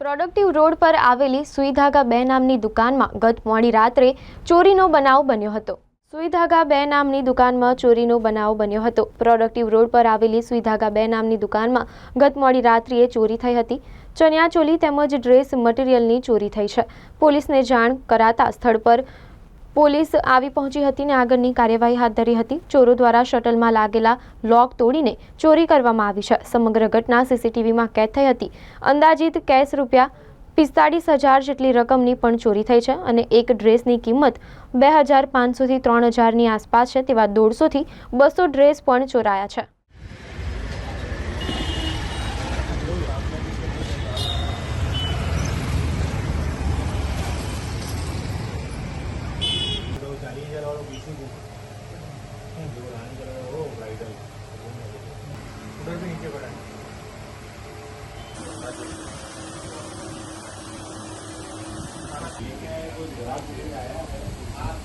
Productive road પર આવેલી સુઈધાગા બે નામની દુકાનમાં ગત મોડી રાત્રે ચોરીનો બનાવ બન્યો હતો. સુઈધાગા બે નામની દુકાનમાં ચોરીનો બનાવ બન્યો હતો. પ્રોડક્ટિવ રોડ પર આવેલી સુઈધાગા બે નામની દુકાનમાં ગત મોડી રાત્રિએ ચોરી થઈ હતી. ચણિયાચોલી તેમજ ડ્રેસ મટીરિયલની ચોરી થઈ છે. પોલીસને જાણ કરાતા સ્થળ પર પોલીસ આવી પહોંચી હતી અને આગળની કાર્યવાહી હાથ ધરી હતી. ચોરો દ્વારા શટલમાં લાગેલા લોક તોડીને ચોરી કરવામાં આવી છે. સમગ્ર ઘટના સીસીટીવીમાં કેદ થઈ હતી. અંદાજિત કેશ રૂપિયા પિસ્તાળીસ હજાર જેટલી રકમની પણ ચોરી થઈ છે અને એક ડ્રેસની કિંમત બે હજાર પાંચસોથી ત્રણ હજારની આસપાસ છે તેવા દોઢસોથી બસો ડ્રેસ પણ ચોરાયા છે. वो बीच में वो ब्राइडल उधर भी नीचे पड़ा ये क्या है कोई गुलाब के लिए आया है आप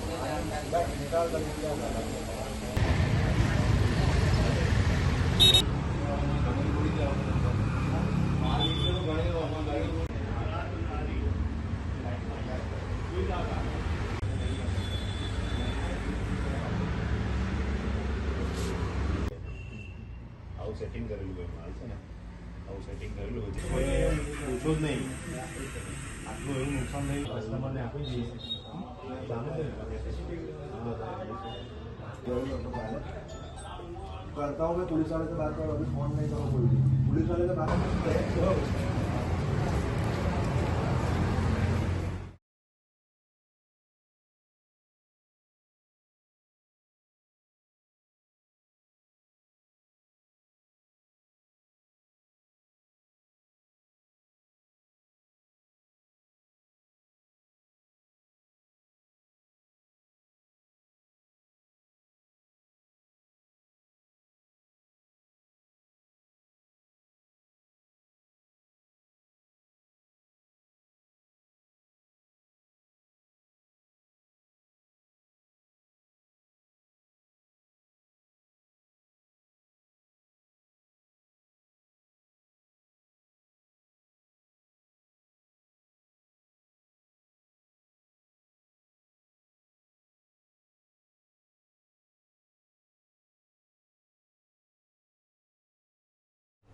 बस निकाल कर दिया मार्केट से तो बड़े गाड़ी આવું સેટિંગ કરેલું હોય માલ છે ને આવું સેટિંગ કરેલું હોય કોઈને પૂછો જ નહીં આટલું એવું નુકસાન થયું કસ્ટમરને આપી દઈએ જાણે છે ને करता हूँ मैं पुलिस वाले से बात करो अभी फोन नहीं करो कोई भी पुलिस वाले से बात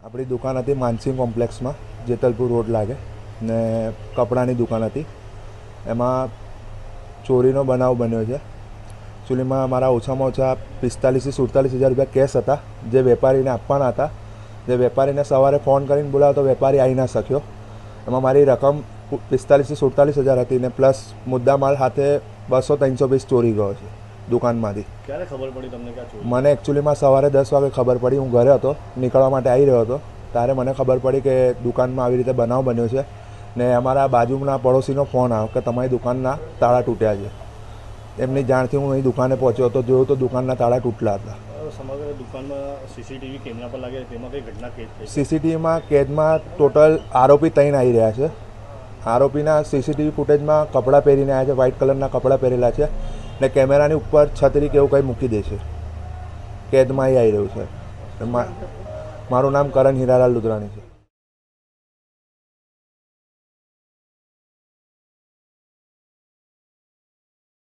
આપણી દુકાન હતી માનસિંહ કોમ્પ્લેક્સમાં, જેતલપુર રોડ લાગે, ને કપડાની દુકાન હતી. એમાં ચોરીનો બનાવ બન્યો છે. એકચ્યુઅલીમાં મારા ઓછામાં ઓછા પિસ્તાલીસથી સુડતાલીસ હજાર રૂપિયા કેશ હતા, જે વેપારીને આપવાના હતા. જે વેપારીને સવારે ફોન કરીને બોલાવ્યો તો વેપારી આવી ના શક્યો. એમાં મારી રકમ પિસ્તાલીસથી સુડતાલીસ હજાર હતી ને પ્લસ મુદ્દામાલ સાથે બસો ત્રણસો પીસ ચોરી ગયો છે. દુકાનમાંથી. ક્યારે ખબર પડી તમને કે મને એકચ્યુઅલીમાં સવારે દસ વાગે ખબર પડી. હું ઘરે હતો નીકળવા માટે આવી રહ્યો હતો. ત્યારે મને ખબર પડી કે દુકાનમાં આવી રીતે બનાવ બન્યો છે. ને અમારા બાજુના પડોશીનો ફોન આવ્યો કે તમારી દુકાનના તાળા તૂટ્યા છે. એમની જાણથી હું અહીં દુકાને પહોંચ્યો હતો જોયું તો દુકાનના તાળા તૂટલા હતા. સમગ્ર દુકાનમાં સીસીટીવી કેમેરા પર લાગે તેમાં કઈ ઘટના કેદ થઈ? સીસીટીવીમાં કેદમાં ટોટલ આરોપી ત્રણ આવી રહ્યા છે. આરોપીના સીસીટીવી ફૂટેજમાં કપડાં પહેરીને આવ્યા છે વ્હાઇટ કલરના કપડાં પહેરેલા છે. ને કેમેરાની ઉપર છત્રી કે એવું કંઈ મૂકી દે છે. કેદમાં આવી રહ્યું છે. મારું નામ કરણ હીરાલાલ લુધરાણી છે.